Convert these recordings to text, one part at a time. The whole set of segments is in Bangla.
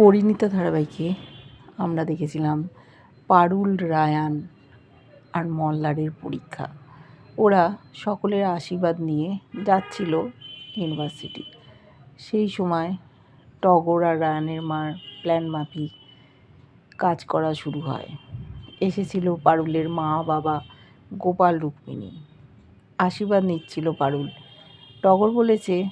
পরিণীতা ধারাবাহিকে আমরা দেখেছিলাম পারুল, রায়ান আর মল্লারের পরীক্ষা। ওরা সকলের আশীর্বাদ নিয়ে যাচ্ছিল ইউনিভার্সিটি। সেই সময় টগর আর রায়ানের মার প্ল্যান মাফিক কাজ করা শুরু হয়। এসেছিল পারুলের মা বাবা গোপাল রুক্মিণী। আশীর্বাদ নিচ্ছিল পারুল। টগর বলেছে,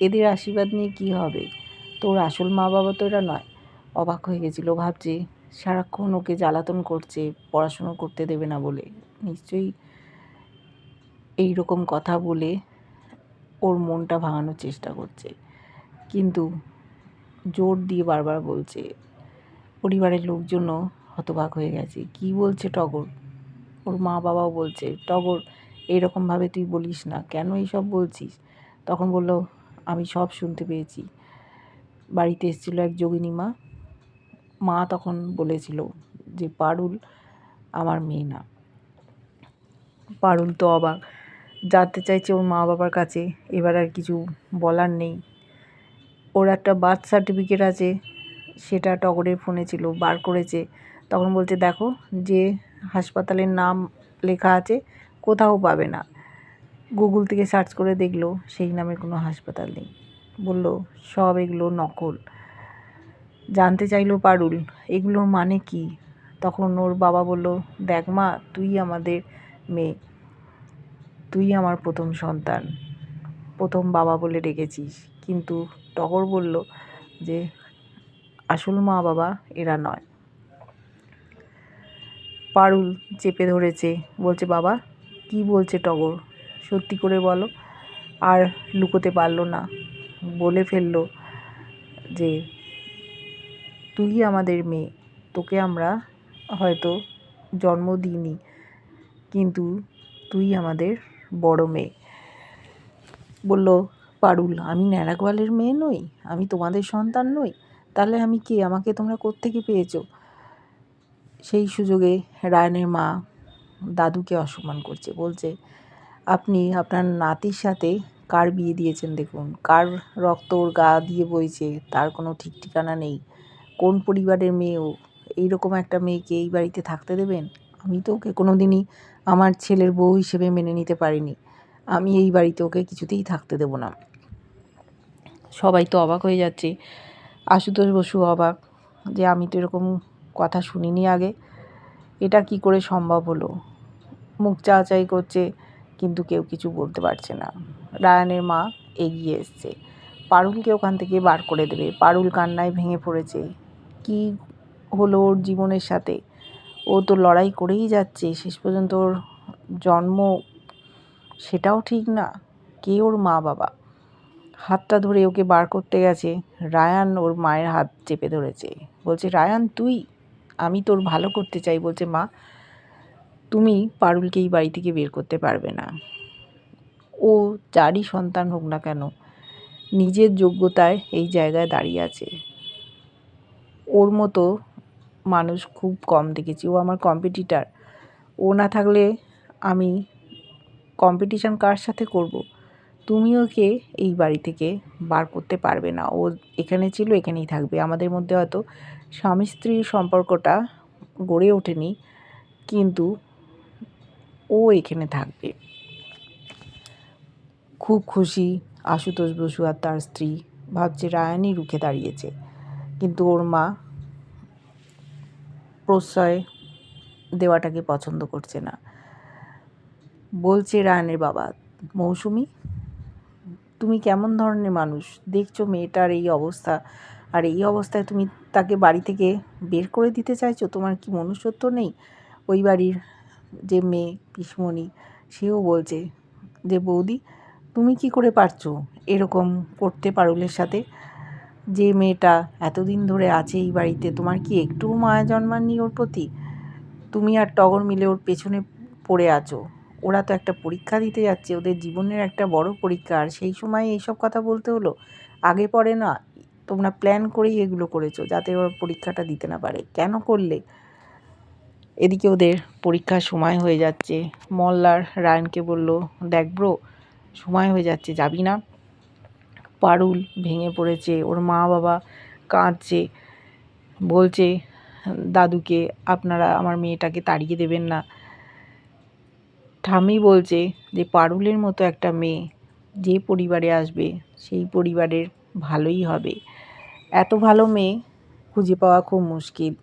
এদের আশীর্বাদ নিয়ে কী হবে? তোর আসল মা বাবা তো এরা নয়। অবাক হয়ে গেছিল। ভাবছে, সারাক্ষণ ওকে জ্বালাতন করছে, পড়াশুনো করতে দেবে না বলে। নিশ্চয়ই এই রকম কথা বলে ওর মনটা ভাঙানোর চেষ্টা করছে। কিন্তু জোর দিয়ে বারবার বলছে, পরিবারের লোকজনও হতবাক হয়ে গেছে। কি বলছে টগর? ওর মা বাবাও বলছে, টগর, এইরকমভাবে তুই বলিস না। কেন এইসব বলছিস? তখন বলল, আমি সব শুনতে পেয়েছি। বাড়িতে এসেছিল এক যোগিনী মা। মা তখন বলেছিল যে, পারুল আমার মেয়ে না। পারুল তো অবাক। জানতে চাইছে ওর মা বাবার কাছে। এবার আর কিছু বলার নেই। ওর একটা বার্থ সার্টিফিকেট আছে, সেটা টগরের ফোনে ছিল, বার করেছে। তখন বলছে, দেখো, যে হাসপাতালের নাম লেখা আছে, কোথাও পাবে না। গুগল থেকে সার্চ করে দেখল, সেই নামে কোনো হাসপাতাল নেই। বলল, সব এগুলো নকল। জানতে চাইলো পারুল এগুলোর মানে কি? তখন ওর বাবা বলল, দেখ মা, তুই আমাদের মেয়ে। তুই আমার প্রথম সন্তান। প্রথম বাবা বলে ডেকেছিস কিন্তু টগর বলল যে, আসল মা বাবা এরা নয়। পারুল চেপে ধরেছে, বলছে, বাবা, কি বলছে টগর? সত্যি করে বলো। আর লুকোতে পারল না। বলে ফেলল যে, তুই আমাদের মেয়ে, তোকে আমরা হয়তো জন্ম দিইনি, কিন্তু তুই আমাদের বড় মেয়ে। বলল, পারুল, আমি ন্যাড়াগোয়ালের মেয়ে নই, আমি তোমাদের সন্তান নই, তাহলে আমি কে? আমাকে তোমরা কোত্থেকে পেয়েছ? সেই সুযোগে রায়নের মা দাদুকে অসম্মান করছে, বলছে, আপনি আপনার নাতির সাথে কার বিয়ে দিয়েছেন দেখুন? কার রক্ত ওর গা দিয়ে বইছে? তার কোনো ঠিক ঠিকানা নেই। কোন পরিবারের মেয়ে ও এইরকম একটা মেয়েকে এই বাড়িতে থাকতে দেবেন? আমি তো ওকে কোনো দিনই আমার ছেলের বউ হিসেবে মেনে নিতে পারিনি। আমি এই বাড়িতে ওকে কিছুতেই থাকতে দেবো না। সবাই তো অবাক হয়ে যাচ্ছে। আশুতোষ বসু অবাক যে আমি তো এরকম কথা শুনিনি আগে। এটা কি করে সম্ভব হলো? মুখ চাচাই করছে কিন্তু কেউ কিছু বলতে পারছে না। রায়ানের মা এগিয়ে এসছে। পারুলকে ওখান থেকে বার করে দেবে। পারুল কান্নায় ভেঙে পড়েছে। কি হলো ওর জীবনের সাথে? ও তো লড়াই করেই যাচ্ছে। শেষ পর্যন্ত ওর জন্ম সেটাও ঠিক না। কে ওর মা বাবা? হাতটা ধরে ওকে বার করতে গেছে। রায়ান ওর মায়ের হাত চেপে ধরেছে। বলছে, রায়ান, তুই? আমি তোর ভালো করতে চাই। বলছে, মা তুমি পারুলকে এই বাড়ি থেকে বের করতে পারবে না। ও যারই সন্তান হোক না কেন, নিজের যোগ্যতায় এই জায়গায় দাঁড়িয়ে আছে। ওর মতো মানুষ খুব কম দেখেছি। ও আমার কম্পিটিটার ও না থাকলে আমি কম্পিটিশান কার সাথে করব? তুমি ওকে এই বাড়ি থেকে বার করতে পারবে না? ও এখানে ছিল, এখানেই থাকবে। আমাদের মধ্যে হয়তো স্বামী স্ত্রীর সম্পর্কটা গড়ে ওঠেনি, কিন্তু ও এখানে থাকবে। খুব খুশি আশুতোষ বসু আর তার স্ত্রী ভাবছে রায়ানই রুখে দাঁড়িয়েছে। কিন্তু ওর মা প্রশ্রয় দেওয়াটাকে পছন্দ করছে না। বলছে রায়ানের বাবা, মৌসুমি, তুমি কেমন ধরনের মানুষ? দেখছ মেয়েটার এই অবস্থা? আর এই অবস্থায় তুমি তাকে বাড়ি থেকে বের করে দিতে চাইছো? তোমার কি মনুষ্যত্ব নেই? ওই বাড়ির যে মেয়ে পিসমণি, সেও বলছে যে, বৌদি, তুমি কি করে পারছ এরকম করতে পারুলের সাথে? যে মেয়েটা এতদিন ধরে আছে এই বাড়িতে, তোমার কি একটুও মায়া জন্মাননি ওর প্রতি? তুমি আর টগর মিলে ওর পেছনে পড়ে আছো। ওরা তো একটা পরীক্ষা দিতে যাচ্ছে, ওদের জীবনের একটা বড় পরীক্ষা। আর সেই সময় এইসব কথা বলতে হলো? আগে পরে না, তোমরা প্ল্যান করেই এগুলো করেছ, যাতে ওরা পরীক্ষাটা দিতে না পারে। কেন করলে? এদিকে ওদের পরীক্ষার সময় হয়ে যাচ্ছে। মল্লার রায়নকে বলল, দেখ ব্রো, সময় হয়ে যাচ্ছে, যাবি না? পারুল ভেঙে পড়েছে, ওর মা বাবা কাঁদছে, বলছে, দাদুকে আপনারা আমার মেয়েটাকে তাড়িয়ে দেবেন না। ঠামি বলছে যে, পারুলের মতো একটা মেয়ে যে পরিবারে আসবে, সেই পরিবারের ভালোই হবে। এত ভালো মেয়ে খুঁজে পাওয়া খুব মুশকিল।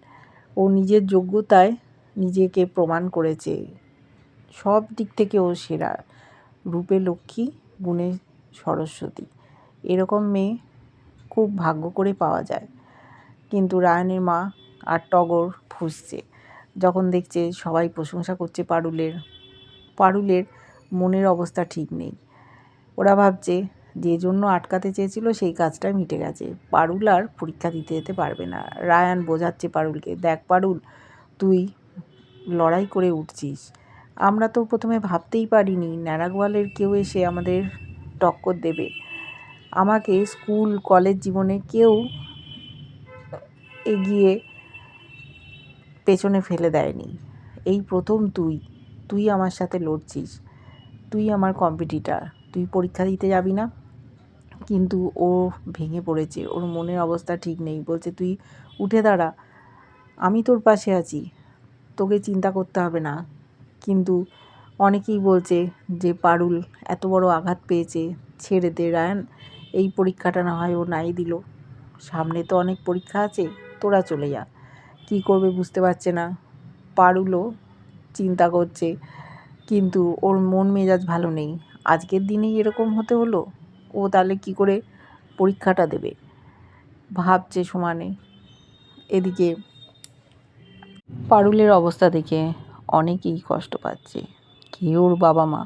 ও নিজের যোগ্যতায় নিজেকে প্রমাণ করেছে। সব দিক থেকে ও সেরা। রূপে লক্ষ্মী, গুণে সরস্বতী। এরকম মেয়ে খুব ভাগ্য করে পাওয়া যায়। কিন্তু রায়নের মা আর টগর ফুসছে। যখন দেখছে সবাই প্রশংসা করছে পারুলের পারুলের মনের অবস্থা ঠিক নেই। ওরা ভাবছে যে জন্য আটকাতে চেয়েছিল সেই কাজটা মিটে গেছে। পারুল আর পরীক্ষা দিতে যেতে পারবে না। রায়ান বোঝাচ্ছে পারুলকে, দেখ পারুল, তুই লড়াই করে উঠছিস। আমরা তো প্রথমে ভাবতেই পারিনি ন্যাড়াগোয়ালের কেউ এসে আমাদের টক্কর দেবে। আমাকে স্কুল, কলেজ জীবনে কেউ এগিয়ে পেছনে ফেলে দেয়নি। এই প্রথম তুই তুই আমার সাথে লড়ছিস। তুই আমার কম্পিটিটার তুই পরীক্ষা দিতে যাবি না। কিন্তু ও ভেঙে পড়েছে, ওর মনের অবস্থা ঠিক নেই। বলছে, তুই উঠে দাঁড়া, আমি তোর পাশে আছি। তোকে চিন্তা করতে হবে না। কিন্তু অনেকেই বলছে যে পারুল এত বড় আঘাত পেয়েছে, ছেড়ে দে রায়ান, এই পরীক্ষাটা না হয় ও নাই দিল। সামনে তো অনেক পরীক্ষা আছে, তোরা চলে যা। কী করবে বুঝতে পারছে না। পারুলও চিন্তা করছে, কিন্তু ওর মন মেজাজ ভালো নেই। আজকের দিনেই এরকম হতে হলো? ও তাহলে কি করে পরীক্ষাটা দেবে? ভাবছে সমানে। এদিকে পারুলের অবস্থা দেখে অনেকেই কষ্ট পাচ্ছে। কে ওর বাবা মা?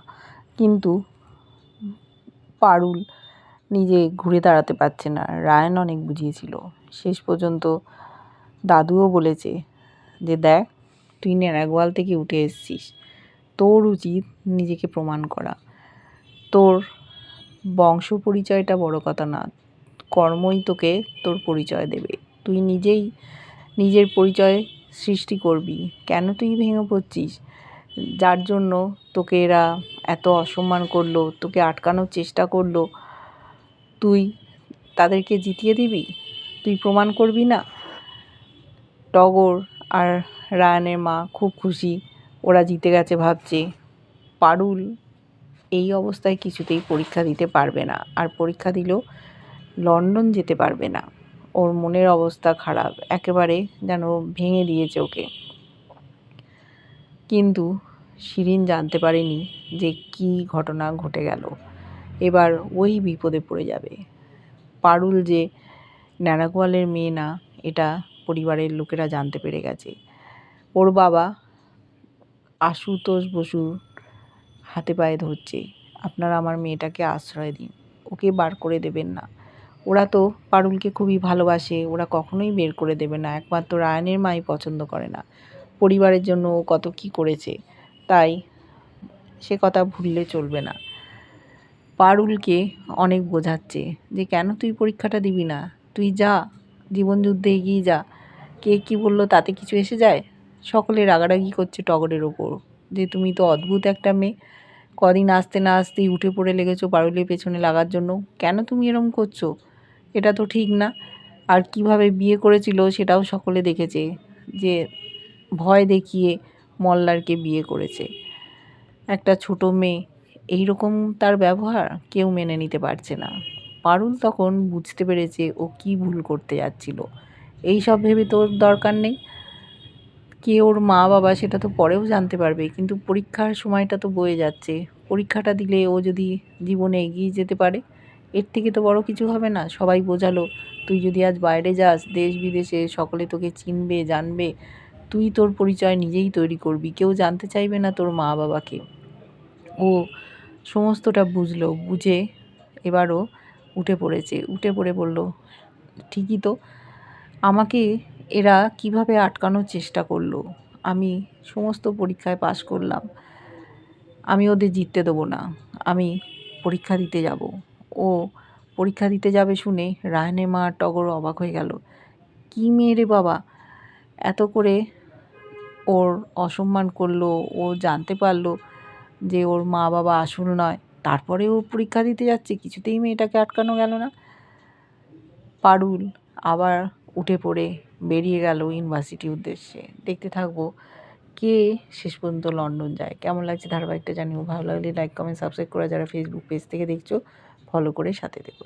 কিন্তু পারুল নিজে ঘুরে দাঁড়াতে পারছে না। রায়ন অনেক বুঝিয়েছিল। শেষ পর্যন্ত দাদুও বলেছে যে, দেখ, তুই নেড়াগোয়াল থেকে উঠে এসছিস। তোর উচিত নিজেকে প্রমাণ করা। তোর বংশ পরিচয়টা বড় কথা না। কর্মই তোকে তোর পরিচয় দেবে। তুই নিজেই নিজের পরিচয় সৃষ্টি করবি। কেন তুই ভেঙে পড়ছিস? যার জন্য তোকে এরা এত অসম্মান করল, তোকে আটকানোর চেষ্টা করল, তুই তাদেরকে জিতিয়ে দিবি? তুই প্রমাণ করবি না? টগর আর রায়ানের মা খুব খুশি, ওরা জিতে গেছে ভাবছে। পারুল এই অবস্থায় কিছুতেই পরীক্ষা দিতে পারবে না, আর পরীক্ষা দিলেও লন্ডন যেতে পারবে না। ওর মনের অবস্থা খারাপ, একেবারে যেন ভেঙে দিয়েছে ওকে। কিন্তু শিরিন জানতে পারেনি যে কি ঘটনা ঘটে গেল। এবার ওই বিপদে পড়ে যাবে। পারুল যে ন্যাড়াগোয়ালের মেয়ে না, এটা পরিবারের লোকেরা জানতে পেরে গেছে। ওর বাবা আশুতোষ বসুর হাতে পায়ে ধরছে। আপনারা আমার মেয়েটাকে আশ্রয় দিন, ওকে বার করে দেবেন না। ওরা তো পারুলকে খুবই ভালোবাসে, ওরা কখনোই বের করে দেবে না, একমাত্র রায়নের মাই পছন্দ করে না। পরিবারের জন্য ও কত কী করেছে, তাই সে কথা ভুললে চলবে না। পারুলকে অনেক বোঝাচ্ছে যে, কেন তুই পরীক্ষাটা দিবি না? তুই যা, জীবনযুদ্ধে এগিয়ে যা। কে কী বলল তাতে কিছু এসে যায়? সকলে রাগারাগি করছে টগরের ওপর, যে, তুমি তো অদ্ভুত একটা মেয়ে। কদিন আসতে না আসতেই উঠে পড়ে লেগেছো পারুলের পেছনে লাগার জন্য। কেন তুমি এরম করছ? এটা তো ঠিক না। আর কীভাবে বিয়ে করেছিল সেটাও সকলে দেখেছে, যে ভয় দেখিয়ে মল্লারকে বিয়ে করেছে। একটা ছোট মেয়ে এই রকম তার ব্যবহার কেউ মেনে নিতে পারছে না। পারুল তখন বুঝতে পেরেছে ও কি ভুল করতে যাচ্ছিল। এই সব ভেবে তোর দরকার নেই। কে ওর মা বাবা সেটা তো পরেও জানতে পারবে, কিন্তু পরীক্ষার সময়টা তো বয়ে যাচ্ছে। পরীক্ষাটা দিলে ও যদি জীবনে এগিয়ে যেতে পারে এর থেকে তো বড় কিছু হবে না, সবাই বোঝালো, তুই যদি আজ বাইরে যাস, দেশ বিদেশে সকলে তোকে চিনবে, জানবে, তুই তোর পরিচয় নিজেই তৈরি করবি, কেউ জানতে চাইবে না তোর মা বাবাকে ও সমস্তটা বুঝলো, বুঝে এবারও উঠে পড়েছে, উঠে পড়ে বলল, ঠিকই তো, আমাকে এরা কীভাবে আটকানোর চেষ্টা করল? আমি সমস্ত পরীক্ষায় পাশ করলাম, আমি ওদের জিততে দেবো না, আমি পরীক্ষা দিতে যাব। ও পরীক্ষা দিতে যাবে শুনে রায়নের মা টগর অবাক হয়ে গেল। কী মেয়ে রে বাবা? এত করে ওর অসম্মান করল, ও জানতে পারল যে ওর মা বাবা আসল নয়, তারপরে ও পরীক্ষা দিতে যাচ্ছে, কিছুতেই মেয়েটাকে আটকানো গেল না। পারুল আবার উঠে পড়ে বেরিয়ে গেল ইউনিভার্সিটির উদ্দেশ্যে। দেখতে থাকব কে শেষ পর্যন্ত লন্ডন যায়। কেমন লাগছে ধারাবাহিকটা জানিও? ভালো লাগলে লাইক কমেন্ট সাবস্ক্রাইব করে যারা ফেসবুক পেজ থেকে দেখছ ফলো করে সাথে দেখো